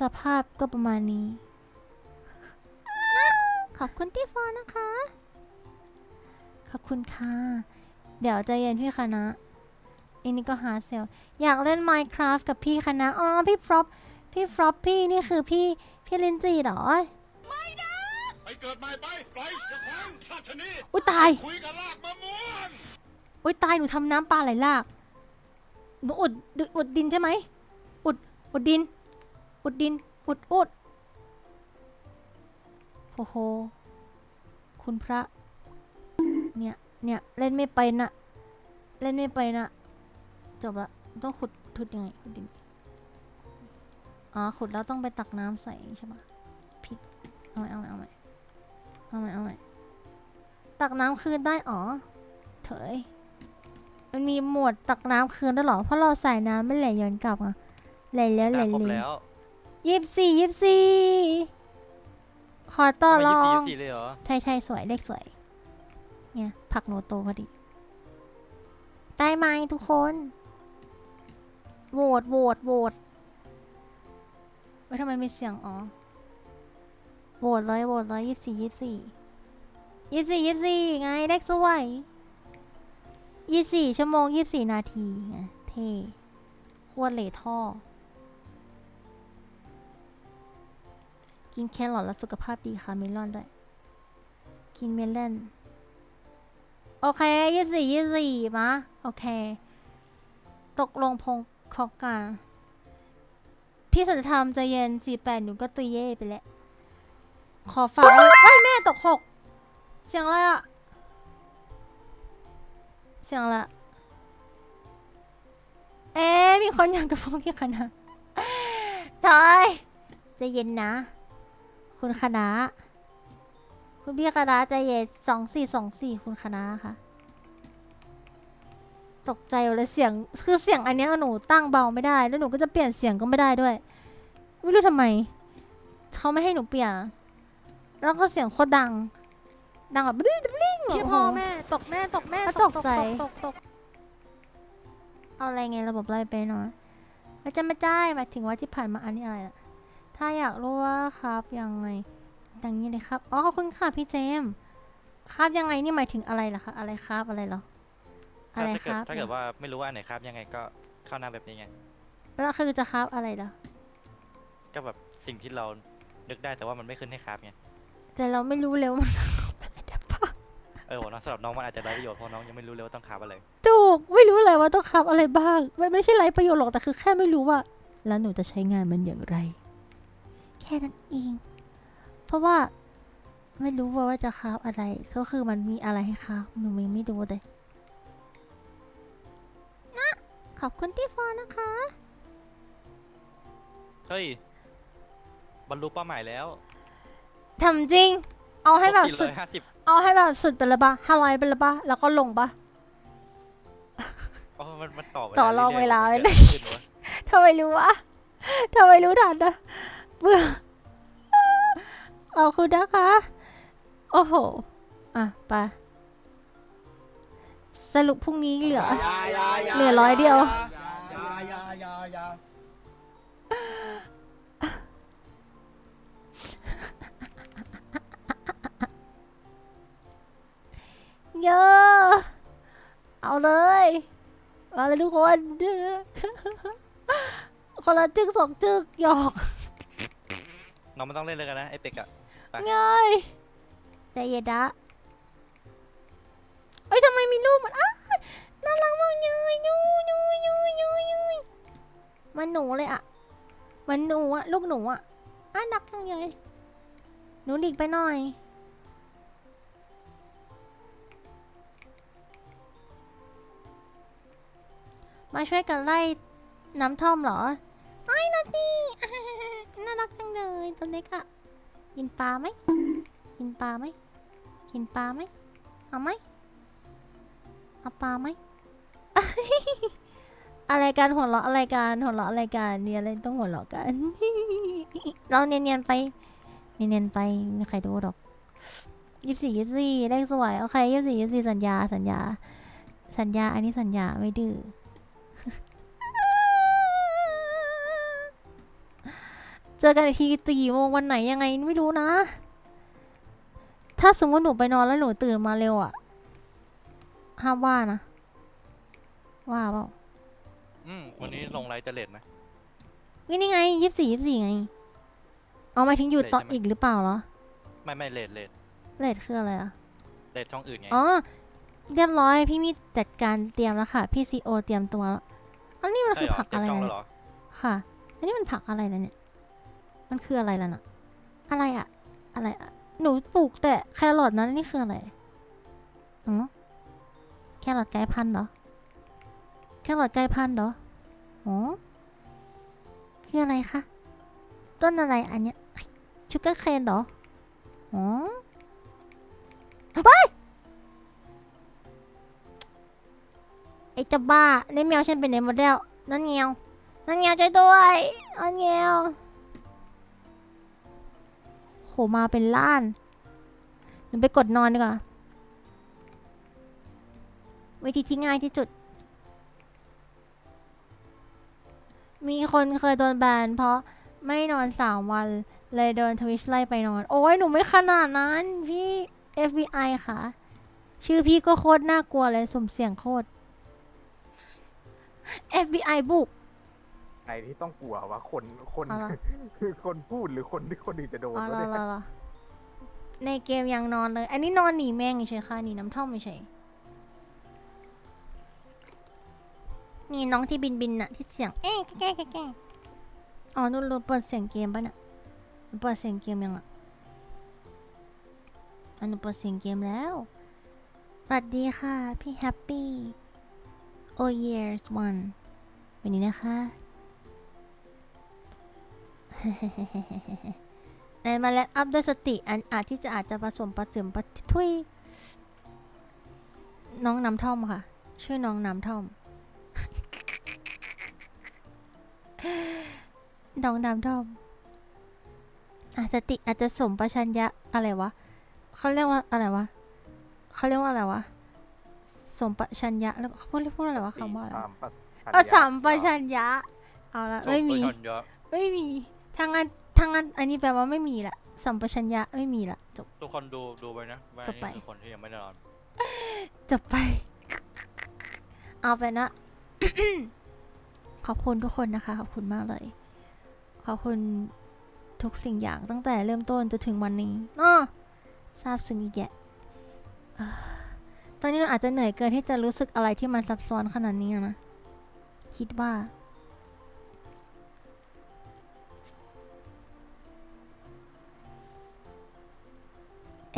สภาพก็ประมาณนี้ ขอบคุณที่ฟอนะคะ ขอบคุณค่ะ เดี๋ยวใจเย็นพี่คณะอันนี้ก็หาเซลอยากเล่น Minecraft กับพี่คณะอ๋อพี่ฟรอปพี่ฟรอปพี่นี่คือพี่พี่ลินจีเหรอไปเกิดใหม่ไปไปอย่าขวางชาติชนีอุ้ยตาย คุยกับลากมะม่วงอุ้ยตายหนูทำน้ำปลาไหลหลากหนูอุดดอุดดินใช่ไหมอุดอุดดิน อุดดิน อุดอุดโอ้โห คุณพระ เนี่ย เนี่ย เล่นไม่ไปนะ เล่นไม่ไปนะ จบละ ต้องขุดทุดยังไงขุดดิน อ๋อ ขุดแล้วต้องไปตักน้ำใส่ใช่ปะผิดเอาใหม่เอาใหม่เอาใหม่เอาใหม่เอาใหมตักน้ำคืนได้อ๋อ เถยมันมีหมวดตักน้ำคืนด้วยเหรอ เพราะเราใส่น้ำไม่ไหลย้อนกลับอะไหลแล้วไหลเลยแล้ว ยี่สิบสี่ยี่สิบสี่ขอต่อรอทำไมงยี่สิบสี่เลยเหรอ ใช่ใช่สวยเลขสวย เนี่ยผักโนโตพอดี ได้ไหมทุกคน โหวตโหวตโหวตเว้ยทำไมมีเสียงอ๋อ โหวตเลยโหวตเลยยี่สี่ยี่สี่ยี่สี่ยี่สี่ไงเลขสวยยี่สี่ชั่วโมงยี่สี่นาทีไงเท่โคตรเหล่ท่อ กินแครอทแล้วสุขภาพดีค่ะเมลอนด้วย กินเมลอนโอเคยี่สี่ยี่สี่มะโอเค ตกลงพงคอกกันพี่สัจธรรมใจเย็นสี่แปดหนูก็ตุยเย่ไปแล้วขอฝากไว้ายแม่ตกหกเสียงอะไรอะเสียงอะไรอะเอ๊มีคนอยากกับพวกพี่คณะจอยใจเย็นนะ คุณคณะ คุณพี่คณะใจเย็นสองสี่สองสี่คุณคณะค่ะ ตกใจเลยเสียง คือเสียงอันเนี้ยหนูตั้งเบาไม่ได้ แล้วหนูก็จะเปลี่ยนเสียงก็ไม่ได้ด้วย ไม่รู้ทำไม เขาไม่ให้หนูเปลี่ยน แล้วก็เสียงโคตรดัง ดังแบบบลิ้งบลิ้งพี่โโหพ่อแม่ ตกแม่ตกแม่ก็ตตกกตกใจตกตกเอาอะไรไงระบบไล่ไปเนาะไม่จะไม่ได้หมายถึงว่าที่ผ่านมาอันนี้อะไรล่ะ ถ้าอยากรู้ว่าครับยังไงอย่างนี้เลยครับอ๋อขอบคุณค่ะพี่เจมส์ครับยังไงนี่หมายถึงอะไรล่ะคะอะไรครับอะไรเหรออะไรถ้าคเกิดรับถ้าเกิดว่าไม่รู้ว่าอันไหนครับยังไงก็เข้าหน้าแบบนี้ไง แล้วคือจะครับอะไรล่ะก็แบบสิ่งที่เรานึกได้แต่ว่ามันไม่ขึ้นให้ครับไง แต่เราไม่รู้เลยว่ามันอะไรเดี๋ยวปะเออผมน้องสำหรับน้องมันอาจจะได้ประโยชน์เพราะน้องยังไม่รู้เลยว่าต้องครับอะไร ถูกไม่รู้เลยว่าต้องครับอะไรบ้างไม่ไม่ใช่ไรประโยชน์หรอกแต่คือแค่ไม่รู้ว่า แล้วหนูจะใช้งานมันอย่างไรแค่นั้นเอง เพราะว่าไม่รู้ว่าว่าจะคราฟอะไร ก็คือมันมีอะไรให้คราฟหนูยังไม่รู้เลยนะขอบคุณที่ฟอลนะคะ เฮ้ย บรรลุเป้าหมายแล้วทำจริง เอาให้แบบสุดห้าสิบเอาให้แบบสุดไปเลยปะห้าร้อยไปเลยปะแล้วก็ลงปะ อ๋อมันมันต่อต่อรองเวลาไว้เลเลยยขึ้นวะ ทำไมรู้วะทำไมรู้ทันนะ เบื่อเอาคุณนะคะ โอ้โห อะไปสรุปพรุ่งนี้เหลือ เหลือร้อยเดียว เยอะเอาเลยมาเลยทุกคน คนละจึกสองจึกหยอก น้องมันต้องเล่นเลยกันนะไอเป็กอะ ไปง่ายใจเย็นนะเอ้ยทำไมมีรูปมันอ้าน่ารักมากเลยยูยูยูยูยูมันหนูเลยอะมันหนูอะลูกหนูอะอะนักจังเลยหนูหลีกไปหน่อย มาช่วยกันไล่น้ำท่อมเหรอ ไอ้นาตีน่ารักจังเลยตัวเล็กอะกินปลาไหมกินปลาไหมกินปลาไหมเอาไหมเอาปลาไหมอะไรกันหัวเราะอะไรกันหัวเราะอะไรกันมีอะไรต้องหัวเราะกัน เราเนียนๆไปเนียนๆไปไม่ใครดูหรอกยี่สี่ยี่สี่เลขสวยโอเคยี่สี่ยี่สี่สัญญาสัญญา สัญญาอันนี้สัญญาไม่ดื้อ เจอกันอีกทีตีโมงวันไหนยังไงไม่รู้นะ ถ้าสมมติหนูไปนอนแล้วหนูตื่นมาเร็วอะห้ามว่านะ ว่าเปล่าอืมวันนี้ลงไลฟ์จะเลทไหม นี่นี่ไงยี่สี่ยี่สี่ไง เอาหมายถึงอยู่เลทต่อใช่ไหม อีกหรือเปล่าเหรอ ไม่ไม่เลทเลทเลทคืออะไรอะเลทช่องอื่นไงอ๋อ เรียบร้อยพี่มีจัดการเตรียมแล้วค่ะ พี่ซีโอเตรียมตัวแล้วอันนี้มันใช่คือเหรอผักเต็อะมไรช่องนะแล้วเหรอ ค่ะ อันนี้มันผักอะไรนะเนี่ย มันคืออะไรล่ะน่ะ อะไรอะอะไรอะหนูปลูกแต่แครอทนะนี่คืออะไรอ๋อแครอทไก่พันธุ์เหรอ แครอทไก่พันธุ์เหรออ๋อคืออะไรคะ ต้นอะไรอันเนี้ยชูการ์เคนเหรออ๋อไปไอจะบ้าในแมวฉันเป็นไหนหมดแล้ว นั่นเงียวนั่นเงียวช่วยด้วยนั่นเงียว มาเป็นล้านหนูไปกดนอนดีกว่าวิธีที่ง่ายที่สุด มีคนเคยโดนแบนเพราะไม่นอนสามวัน เลยโดนทวิชไล่ไปนอน โอ้ยหนูไม่ขนาดนั้น พี่ FBI ค่ะ ชื่อพี่ก็โคตรน่ากลัวเลยสมเสียงโคตร FBI บุก ไหนที่ต้องกลัววะคนคนอะไร คือคนพูดหรือคนที่คนอื่นจะโดนอ๋อวะละเนี่ยละละในเกมยังนอนเลย อันนี้นอนหนีแมงเฉยๆค่ะหนีน้ำท่อมเฉยๆนี่น้องที่บินบินๆน่ะที่เสียงเอ๊ะแก้แก้แก้อ๋อนุ่นรู้เปิดเสียงเกมปะเนี่ยหนูเปิดเสียงเกมยังอะอันหนูเปิดเสียงเกมแล้วสวัสดีค่ะ พี่แฮปปี้ oh years one วันนี้นะคะ ในเมาแล้วอัพด้วยสติอันอาจที่จะอาจจะผสมผสมปะทุยน้องน้ำท่อมค่ะ ชื่อน้องน้ำท่อม น้องน้ำท่อมอาสติอาจจะสมประชัญญะอะไรวะเขาเรียกว่าอะไรวะเขาเรียกว่าอะไรวะสมประชัญญะแล้วเขาพูดพูดอะไรวะคำว่าอะไรสาวมปัญเออญาสามประชัญญะเอาละส่งไม่มีปชนเยอะไม่มี ทางงานทางงานอันนี้แปลว่าไม่มีละสัมปชัญญะไม่มีละจบ ทุกคนดูดูไปนะว่าจะไป นี่คือคนที่ยังไม่ได้นอนจบไป เอาไปนะขอบคุณทุกคนนะคะ ขอบคุณมากเลย ขอบคุณทุกสิ่งอย่างตั้งแต่เริ่มต้นจนถึงวันนี้อ้อทราบซึ้งอีกแยะเอ่อตอนนี้เราอาจจะเหนื่อยเกินที่จะรู้สึกอะไรที่มันซับซ้อนขนาดนี้อะนะ คิดว่า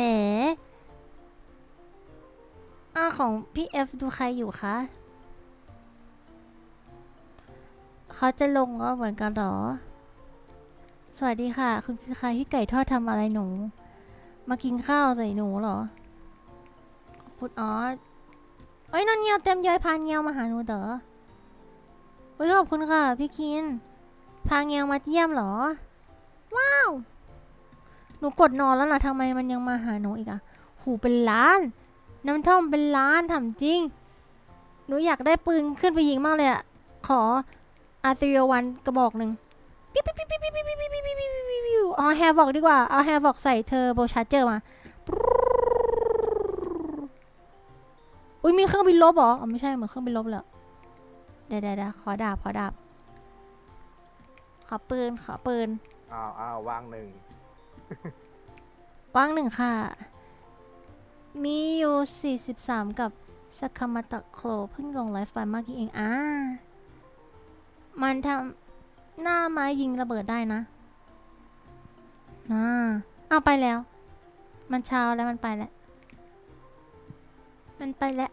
เอ๋อาของพี่เอฟดูใครอยู่คะ เขาจะลงก็เหมือนกันหรอ สวัสดีค่ะ คุณคือใครพี่ไก่ทอดทำอะไรหนู มากินข้าวใส่หนูเหรอขอบคุณอ๋อเอ้ยนนเงียวเต็มเยอยพานเงียวมาหาหนูเต๋อเฮ้ยขอบคุณค่ะ พี่คิน พาเงียวมาเยี่ยมเหรอ ว้าว หนูกดนอนแล้วนะทำไมมันยังมาหาหนูอีกอะหูเป็นล้าน น้ำท่อมเป็นล้านถามจริง หนูอยากได้ปืนขึ้นไปยิงมากเลยอะขออาร์ติโอวันกระบอกหนึ่งปิ๊บปิ๊บปิ๊บปิ๊บปิ๊บปิ๊บปิ๊บปิ๊บปิ๊บเอาแฮร์บอกดีกว่า เอาแฮร์บอกใส่เทอร์โบชาร์เจอร์มา อุ้ยมีเครื่องบินลบเหรอ อ๋อไม่ใช่เหมือนเครื่องบินลบเลยเดี๋ยวเดี๋ยวเดี๋ยวขอดาบขอดาบ ขอปืนขอปืนอ้าวอ้าววางหนึ่ง ว่างหนึ่งค่ะ มีอยู่ 43 กับสคามาตะโครเพิ่งลงไลฟ์ไปเมื่อกี้เอง อ่า มันทำหน้าไม้ยิงระเบิดได้นะ อ่า เอาไปแล้ว มันเช้าแล้วมันไปแล้ว มันไปแล้ว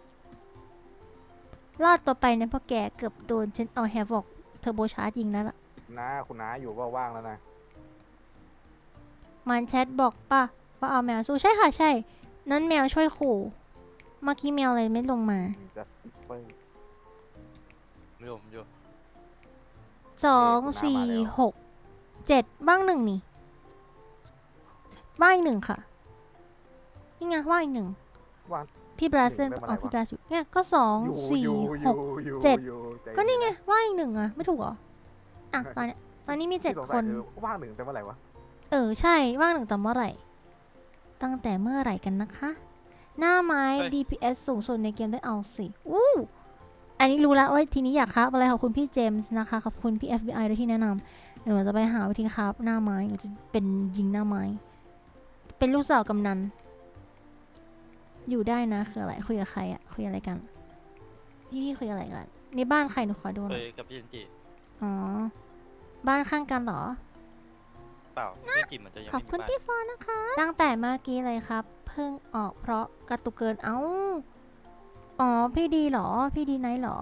รอดตัวไปนี่ยเพราะแกเกือบโดนฉันเอาแฮวอกเทอร์โบชาร์จยิงแล้วล่ะ น้าคุณน้าอยู่ว่าว่างแล้วนะ มันแชทบอกป่ะว่าเอาแมวสู้ใช่ค่ะใช่ นั้นแมวช่วยขู่ เมื่อกี้แมวเลยไม่ลงมาจะเปิ้งไม่รู้ผมอยู่สองสี่หกเจ็ดบ้างหนึ่งนี่บ้างอีกหนึ่งค่ะ นี่ไงว่างอีกหนึ่งว่าง พี่บลาสเล่นหนึ่งได้อ๋อเมื่อไหร่พี่วะบลาสอยู่เนี่ยก็สองอยู่สี่อยู่อหยู่ก อยู่เจ็ด อยู่ใจก็นี่ไงเย็ะว่างอีกหนึ่งอะไม่ถูกเหรออะตอนเนี้ยตอนนี้มีเจ็ดที่สงคสัยน อว่างหนึ่งแต่เมื่อไหร่วะ เออใช่ว่างหนึ่งแต่เมื่อไหร่ ตั้งแต่เมื่อไหร่กันนะคะ หน้าไม้ เฮ้ย DPS สูงสุดในเกมได้เอาสิอู้อันนี้รู้แล้วว่าทีนี้อยากครับอะไรขอบคุณพี่เจมส์นะคะขอบคุณพี่ FBI ด้วยที่แนะนำเดี๋ยวหนูจะไปหาวิธีครับหน้าไม้หนูจะเป็นยิงหน้าไม้ เป็นลูกสาวกำนัน อยู่ได้นะคืออะไรคุยกับใครอะคุยอะไรกัน พี่พี่คุยอะไรกันนี่บ้านใครหนูขอดูหเคน่อยยกับพี่เจนจิอ๋อบ้านข้างกันเหรอ เปล่าพี่จิมมันจะยังขอบไม่คุณมีบ้านพี่ฟอนะคะ ตั้งแต่เมื่อกี้เลยครับ เพิ่งออกเพราะกระตุกเกินเอ้า อ๋อ พี่ดีเหรอ พี่ดีไนท์เหรอ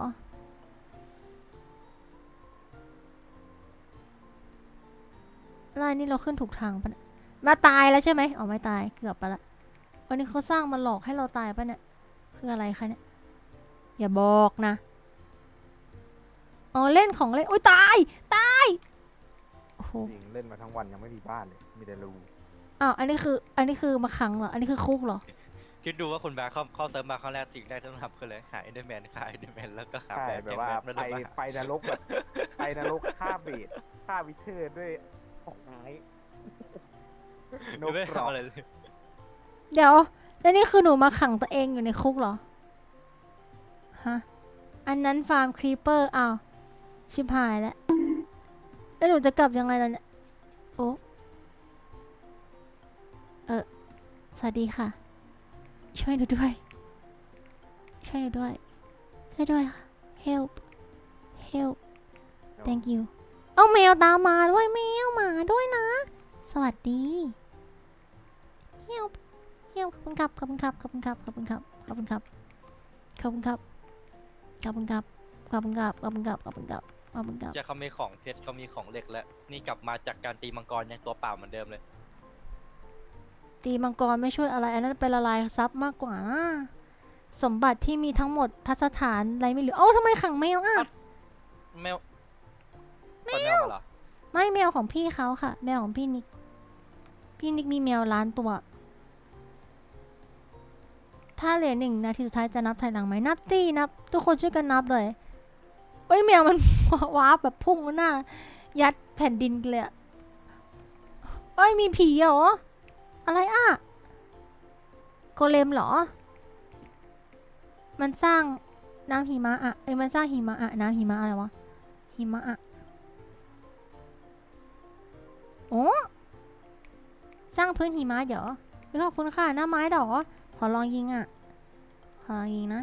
แล้วอันนี้เราขึ้นถูกทางปะเนี่ยมาตายแล้วใช่ไหมอ๋อไม่ตายเกือบไปละวันนี้เขาสร้างมาหลอกให้เราตายปะเนี่ยคืออะไรคะเนี่ย อย่าบอกนะ อ๋อเล่นของเล่น อุ้ยตายตายโอ้โหจริงเล่นมาทั้งวันยังไม่มีบ้านเลย มีแต่รูอ้าวอันนี้คือ อันนี้คือมาขังเหรอ อันนี้คือคุกเหรอ คิดดูว่าคุณแบงค์เข้าเข้าเซิร์ฟมาครั้งแรกสิ่งแรกที่ต้องทำคืออะไรหาเอเดอร์แมนฆ่าเอเดอร์แมนแล้วก็หาใช่แบบแบบว่าแล้วไปเดินมาหาไปนรกแบบไปนรกฆ่าเบสฆ่าวิเทอร์ด้วยออกไม้นกไม่กรอกทำอะไรเลยเดี๋ยวแล้วนี่คือหนูมาขังตัวเองอยู่ในคุกเหรอ ฮะ อันนั้นฟาร์มครีเปอร์อ้าวชิบหายแล้ว แล้วหนูจะกลับยังไงล่ะเนี่ย โอ้เออ สวัสดีค่ะ ช่วยหนูด้วย ช่วยหนูด้วย ช่วยด้วยค่ะ help help thank you เอาแมวตามมาด้วยแมวหมาด้วยนะ สวัสดี help เฮียขอบคุณครับ ขอบคุณครับ ขอบคุณครับ ขอบคุณครับ ขอบคุณครับ ขอบคุณครับ ขอบคุณครับ ขอบคุณครับ ขอบคุณครับ ขอบคุณครับ ขอบคุณครับเชื่อเขามีของเพชรเขามีของเหล็กแล้วนี่กลับมาจากการตีมังกรยังตัวเปล่าเหมือนเดิมเลย ตีมังกรไม่ช่วยอะไร อันนั้นเป็นละลายทรัพย์มากกว่านะสมบัติที่มีทั้งหมดพัสถานอะไรไม่เหลือเอ้าทำไมขังแมวอะ แมวแมวมาเหรอไม่แมวของพี่เขาค่ะ แมวของพี่นิก พี่นิกมีแมวล้านตัว ถ้าเหลือหนึ่งนาทีสุดท้ายจะนับถอยหลังไหมนับตีนับ ทุกคนช่วยกันนับเลย เอ้ยแมวมัน ว้าบแบบพุ่งหน้า ยัดแผ่นดินเลยอะเอ้ยมีผีเหรอ อะไรอะ โกเลมเหรอ มันสร้างน้ำหิมะอะเอ้ยมันสร้างหิมะอะน้ำหิมะอะไรวะ หิมะอะโอ้สร้างพื้นหิมะเดี๋ยวขอบคุณค่ะหน้าไม้ดอกขอลองยิงอะขอลองยิงนะ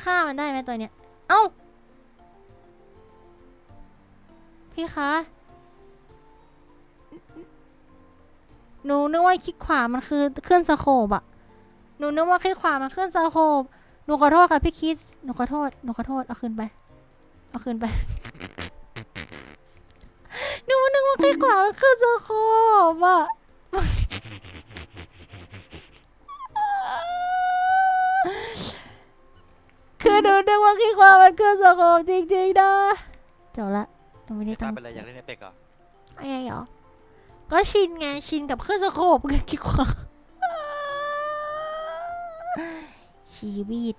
ฆ่ามันได้ไหมตัวเนี้ย เอ้า พี่คะ หนูนึกว่าคลิกขวามันคือขึ้นสโคบอะหนูนึกว่าคลิกขวามันขึ้นสโคบหนูขอโทษค่ะพี่คิด หนูขอโทษ หนูขอโทษ เอาคืนไป เอาคืนไป หนูนึกว่าคลิกขวามันขึ้นสโคบอะ คือหนูนึกว่าคลิกขวามันขึ้นสโคบจริงๆนะจบละหนูไม่ได้ตาตั้ยงเป็นอะไรอยากเล่นในเป็กเหรออะไรเหรอ ก็ชินไงชินกับเครื่องสโคปกับกี่ขวาชีวิต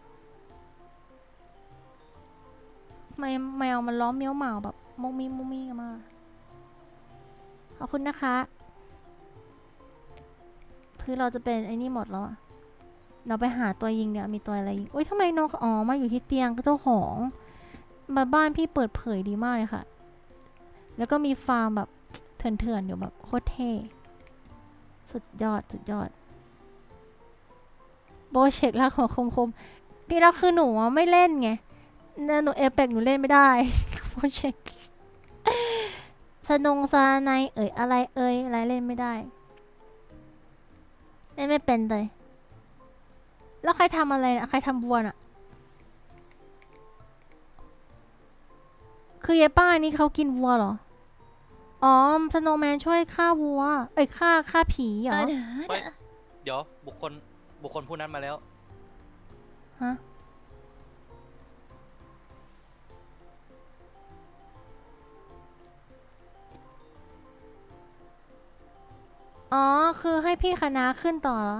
แมวแมวมันล้อมเมี้ยวเหมาแบบมงมีมุงมีกันมาขอบคุณนะคะ คือเราจะเป็นไอ้นี่หมดแล้วอะ เราไปหาตัวยิงเดี๋ยวมีตัวอะไรยิงโอ๊ยทำไมนกอ๋อมาอยู่ที่เตียงก็เจ้าของมาบ้านพี่เปิดเผยดีมากเลยค่ะ แล้วก็มีฟาร์มแบบเถื่อนๆอยู่แบบโคตรเท่สุดยอดสุดยอด โบเช็คลากหัวคมๆพี่แล้วคือหนูไม่เล่นไงหนูเอเปกหนูเล่นไม่ได้โบเช็คสนงซาในเอ่ยอะไรเอ่ยอะไรเล่นไม่ได้ เล่นไม่เป็นเลย แล้วใครทำอะไรนะใครทำบัวน่ะ คือยายป้านี่เขากินวัวเหรอ อ๋อสโนว์แมนช่วยฆ่าวัว เอ้ยฆ่าฆ่าผีเหรอเฮ้ยเดี๋ยวบุคคลบุคคลผู้นั้นมาแล้ว ฮะ อ๋อ คือให้พี่คณะขึ้นต่อเหรอ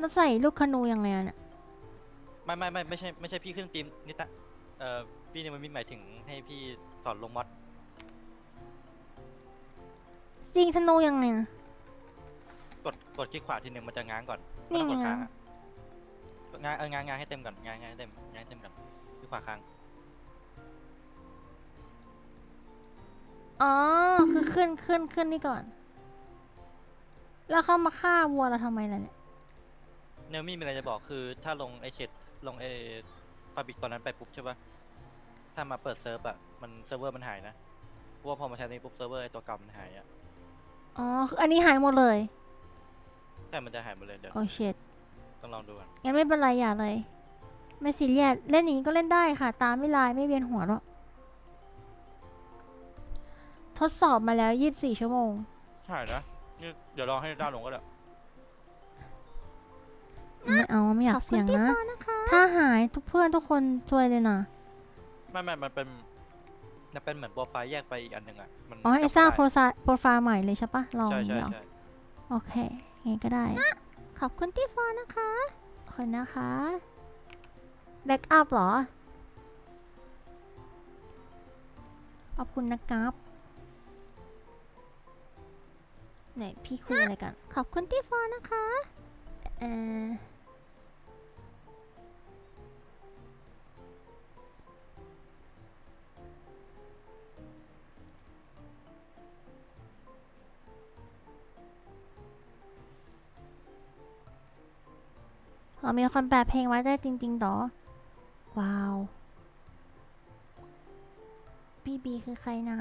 แล้วใส่ลูกคนูยังไงอะเนี่ยไม่ไม่ไม่ไม่ใช่ไม่ใช่พี่ขึ้นทีมนิตะเอ่อพี่นี่มันมีหมายถึงให้พี่สอนลงมอดจริงธนูยังไงอะ กดกดคลิกขวาทีหนึ่งมันจะง้างก่อนนี่แล้วกดไง ค้างอะกดง้างเออง้างง้างให้เต็มก่อนง้างง้างให้เต็มง้างให้เต็มก่อนคลิกขวาค้างอ๋อคือขึ้นขึ้นขึ้นนี่ก่อน แล้วเขามาฆ่าวัวเราทำไมล่ะเนี่ย เนลมี่มีอะไรจะบอกคือถ้าลงไอเชดลงไอฟาบิกตอนนั้นไปปุ๊บใช่ปะถ้ามาเปิดเซิร์ฟอะมันเซิร์ฟเวอร์มันหายนะเพราะว่าพอมาใช้ในปุ๊บเซิร์ฟเวอร์ไอตัวเก่ามันหายอะอ๋อคืออันนี้หายหมดเลย แต่มันจะหายหมดเลยเดี๋ยวโอ้เช็ดต้องลองดูกันงั้นไม่เป็นไรอย่าเลย ไม่ซีเรียสเล่นอย่างนี้ก็เล่นได้ค่ะ ตามไม่ลายไม่เวียนหัวหรอกทดสอบมาแล้ว 24 ชั่วโมง หายนะนี่เดี๋ยวลองให้ด้าลงก็ได้ ไม่เอาไม่อยากเสี่ยงนะถ้าหายทุกเพื่อนทุกคนช่วยเลยนะไม่ไม่มันเป็นมันเป็นเหมือนโปรไฟล์แยกไปอีกอันหนึ่งอะมันอ๋อให้จำสร้างไม่โปรได้ไฟล์โปรไฟล์ใหม่เลยใช่ปะลองใช่อย่างใช่นี้เหรอใช่โอเคไงก็ได้ขอบคุณที่ฟอนนะคะขอบคุณนะคะแบ็กอัพเหรอขอบคุณนะครับไหนพี่คุยอะไรกัน ขอบคุณที่ฟอนนะคะเออามีคนแปลเพลงไว้ได้จริงๆต่อว้าวพี่บีคือใครนะ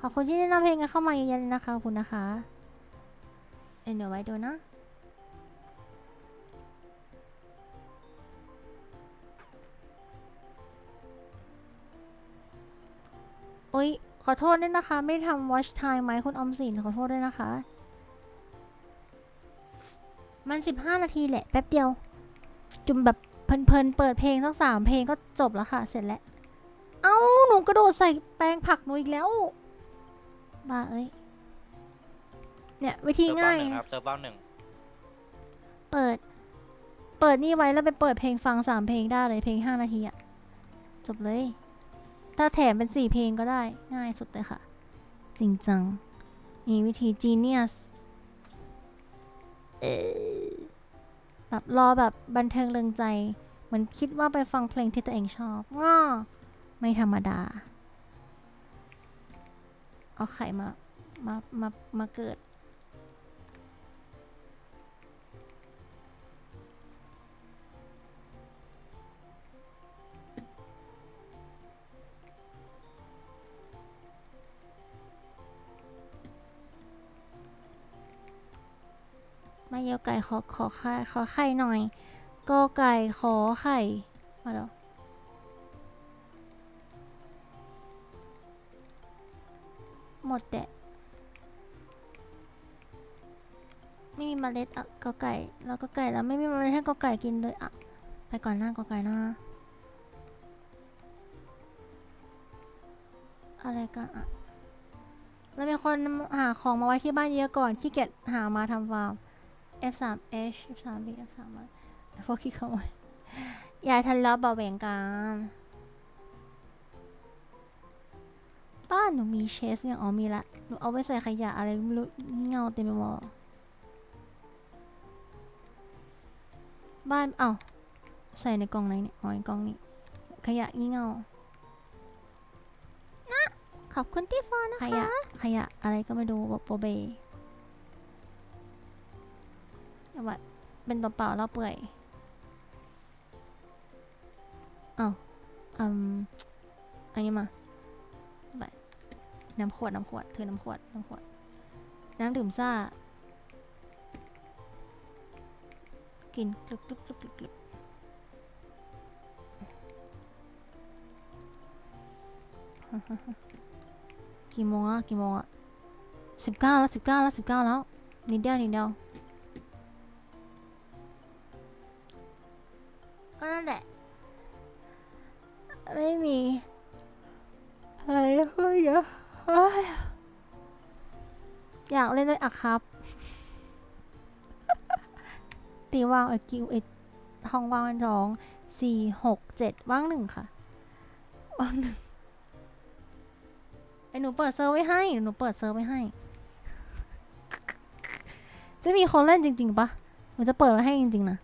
ขอบคุณที่แนะนำเพลงกันเข้ามาเยอะๆเลยนะคะขอบคุณนะคะเอ็นเดี๋ยวไว้ดูนะโอ๊ยขอโทษด้วยนะคะ ไม่ได้ทำ watch time ไหมคุณอมสินขอโทษด้วยนะคะ มัน15นาทีแหละ แป๊บเดียว จุ่มแบบเพลินๆเปิดเพลงสักสามเพลงก็จบแล้วค่ะ เสร็จแล้ว เอ้า หนูกระโดดใส่แปลงผักหนูอีกแล้ว บ้าเอ้ย เนี่ยวิธีเซิร์ฟเวอง่าร์ยหนึ่งครับเซิร์ฟเวอร์หนึ่งเปิด เปิดนี่ไว้แล้วไปเปิดเพลงฟังสามเพลงได้เลยเพลงห้านาทีอะจบเลย ถ้าแถมเป็นสี่เพลงก็ได้ง่ายสุดเลยค่ะ จริงจังนี่วิธี genius เออแบบรอแบบบันเทิงเริงใจ เหมือนคิดว่าไปฟังเพลงที่ตัวเองชอบง้อไม่ธรรมดา เอาไข่มา มา มา มาเกิด มาเยาไก่ขอขอไข่ขอไข่หน่อยกอไก่ขอไข่มาแล้วหมดแต่ไม่มีเมล็ดอะกอไก่แล้วก็ไก่แล้วไม่มีเมล็ดให้กอไก่กินเลยอะไปก่อนหน้ากอไก่น้าอะไรกันอะแล้วมีคนหาของมาไว้ที่บ้านเยอะก่อนขี้เกียจหามาทำฟาร์ม F3H F3B F3 มาพวกขี้ขโมยอย่าทะเลาะเบาแหวงกันบ้านหนูมีเชสเนี่ยอ๋อมีละ หนูเอาไว้ใส่ขยะอะไรไม่รู้งี่เง่าเต็มไปหมดบ้านเอ้าใส่ในกล่องไหนเนี่ยอ๋อในกล่องนี้ ขยะงี่เง่านะขอบคุณที่ฟอนนะคะ ขยะ ขยะอะไรก็ไม่รู้บอกโปเบ เอาไว้เป็นตัวเปล่าแล้วเปื่อยเอ้าอืมอันนี้มาไปน้ำขวดน้ำขวดถือน้ำขวดน้ำขวด น้ำดื่มซ่า กินกลุบกลุบกลุบกลุบกลุบกี่โมงอะกี่โมงอะสิบเก้าแล้วสิบเก้าแล้วสิบเก้าแล้วนิดเดียวนิดเดียว ไม่มีอะไรเฮ้ยเฮ้ยอยากเล่นด้วยอะครับ ตีว่างไอคิวไอห้องว่างสองสี่หกเจ็ดว่างหนึ่งค่ะ ว่างหนึ่งไอหนูเปิดเซิร์ฟไว้ให้ หนูเปิดเซิร์ฟไว้ให้ จะมีคนเล่นจริง ๆปะหนูจะเปิดไว้ให้จริง ๆ นะ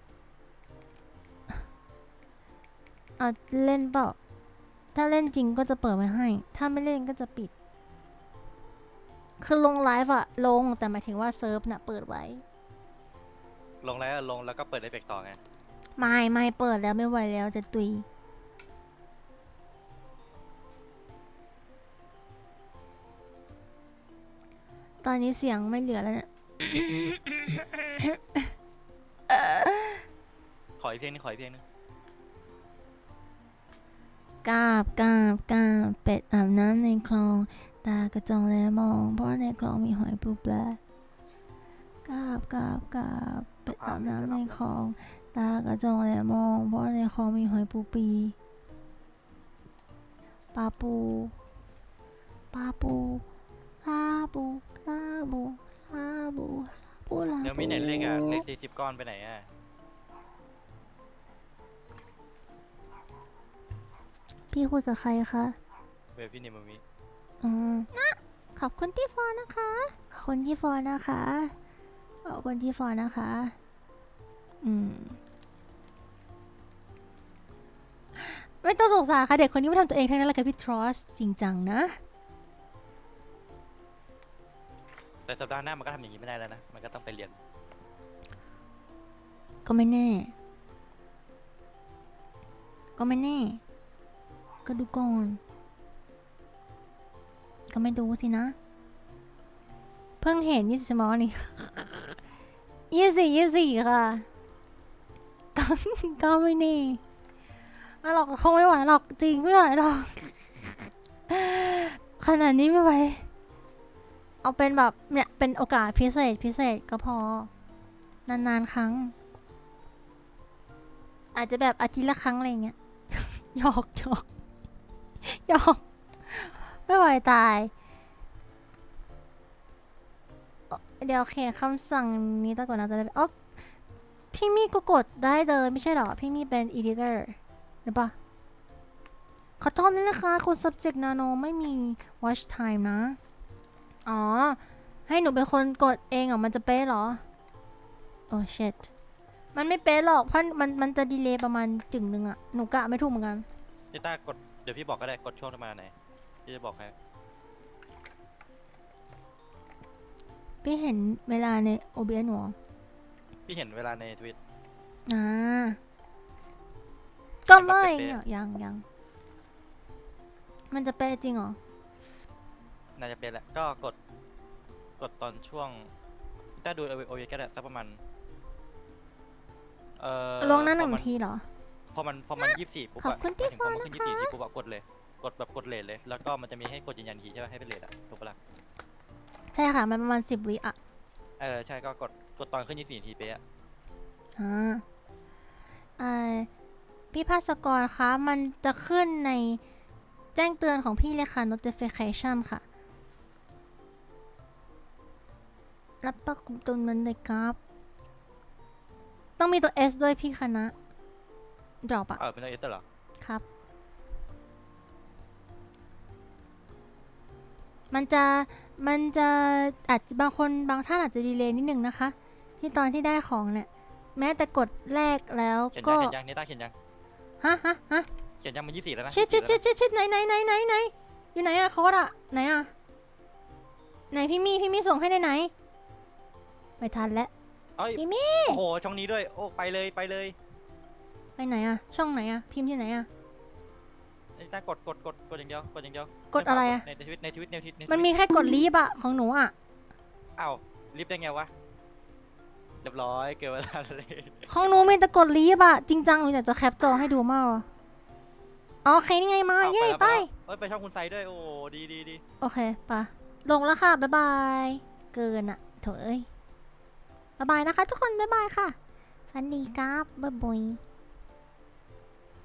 อะเล่นเปล่า ถ้าเล่นจริงก็จะเปิดไว้ให้ ถ้าไม่เล่นก็จะปิด คือลงไลฟ์อะลงแต่หมายถึงว่าเซิร์ฟน่ะเปิดไว้ ลงแล้วลงแล้วก็เปิดเอฟเฟกต์ต่อไง ไม่ไม่เปิดแล้วไม่ไหวแล้วจะตุย ตอนนี้เสียงไม่เหลือแล้วเนี่ย ขออีกเพลงนึงขออีกเพลงนึง กาบกาบกาบเป็ดอาบน้ำในคลอง ตากระจองแลมอง เพราะในคลองมีหอยปลูปลากาบกาบกาบเป็ดอาบน้ำในคลอง ตากระจองแลมอง เพราะในคลองมีหอยปูปีปลาปูปลาปูลาปูลาบูลาบูลาบูลาบูเดี๋ยวมีไหนเลขอะ เลขสี่สิบก้อนไปไหนอะ พี่คุยกับใครคะเวฟพี่เนมมิอ๋อนะขอบคุณที่ฟอลนะคะขอบคุณที่ฟอลนะคะขอบคุณที่ฟอลนะคะ อืม ไม่ต้องสงสารค่ะ เด็กคนนี้ไม่ทำตัวเองทั้งนั้นแหละค่ะพี่ทรอสจริงจังนะ แต่สัปดาห์หน้ามันก็ทำอย่างนี้ไม่ได้แล้วนะ มันก็ต้องไปเรียน ก็ไม่แน่ ก็ไม่แน่ ก็ดูก่อน ก็ไม่ดูสินะ เพิ่งเห็นยี่สิบชั่วโมงนี่ยี่สี่ยี่สี่ค่ะก็ก็ไม่แน่ไม่หรอกคงไม่ไหวหรอกจริงไม่ไหวหรอก ขนาดนี้ไม่ไหวเอาเป็นแบบเนี่ย เป็นโอกาสพิเศษพิเศษก็พอ นานๆครั้ง อาจจะแบบอาทิตย์ละครั้งอะไรเงี้ยหยอกหยอก ยอกไม่ไหวตาย เดี๋ยวโอเคคำสั่งนี้ตะก่อนนะจะได้อ๋อพี่มี่ก็กดได้เลยไม่ใช่หรอ พี่มี่เป็น editor หรือปะขอโทษด้วยนะคะคุณ subject nano ไม่มี watch time นะ อ๋อ ให้หนูเป็นคนกดเองเหรอ มันจะเป๊ะเหรอ โอ้ shit มันไม่เป๊ะหรอก เพราะมันมันจะดีเลย์ประมาณจึงหนึ่งอะหนูกะไม่ถูกเหมือนกันจิต้ากด เดี๋ยวพี่บอกก็ได้กดช่วงประมาณไหนพี่จะบอกให้พี่เห็นเวลาใน OBS หนูเหรอพี่เห็นเวลาในทวิต อ่าก็ไม่มันแบบเป๊ะๆเนี่ยยังยังมันจะเป๊ะจริงเหรอ น่าจะเป็นแหละก็กดกดตอนช่วงจิต้าดูโอเวก็ได้สักประมาณเอ่อลงหน้าหนึ่งพอมัทีเหรอ พอมันพอมันยี่สิบสี่ปุ๊บขอบอะคุณที่หมายถึงพอมันฟังขึ้นยี่นะคะสิบสี่ทีปุ๊บอะกดเลย กดแบบกดเลทเลย แล้วก็มันจะมีให้กดยืนยันทีใช่ไหมให้เป็นเลทอะถูกปะล่ะใช่ค่ะ มันประมาณสิบวิอะเออใช่ก็กดกดตอนขึ้นยี่สิบสี่ทีเป๊ะอะอ่าเอ่อพี่ภาสกรคะ มันจะขึ้นในแจ้งเตือนของพี่เลยค่ะ notification ค่ะ รับประกุมตรงนั้นเลยครับ ต้องมีตัว S ด้วยพี่คณะ drop อะเออเป็นตัวเอสเหรอ ครับ มันจะมันจะอาจจะบางคนบางท่านอาจจะดีเลย์นิดนึงนะคะ ที่ตอนที่ได้ของเนี่ยแม้แต่กดแรกแล้วเขียนก็ยังเขียนยังนี่ต้าเขียนยัง ฮะฮะฮะเขียนยังมันยี่สิบแล้วนะชิดชิด24ชิแล้วดชิดชิดไหนไหนไหนไหนไหนอยู่ไหนอะโค้ดอะไหนอะไหนพี่มี่พี่มี่ส่งให้ไหนไหนไม่ทันแล้วนะเอ้ยพี่มี่ โอ้โหช่องนี้ด้วย โอ้ ไปเลย ไปเลย ไปไหนอะช่องไหนอะพิมพ์ที่ไหนอะนี่ต้ากดกดกดกดอย่างเดียวกดอย่างเดียวกดอะไรอะ ในทวิตในทวิตในทวิตมันมีแค่กดลีฟอะของหนูอะอ้าวรีบได้ไงวะเรียบร้อยเกินเวลาเลยของหนูมีแต่กดลีฟอะจริงจังหนูอยากจะแคปจอให้ดูมากเลยอ๋อโอเคนี่ไงมาอ้าวเย่แล้วไปแล้วเอ้ยไปช่องคุณไซด้วยโอ้ดีดีดีโอเคปะลงแล้วค่ะบ๊ายบาย เกินอะโถเอ้ยบ๊ายบายนะคะ ทุกคนบ๊ายบายค่ะฟันดีครับบ๊ายบาย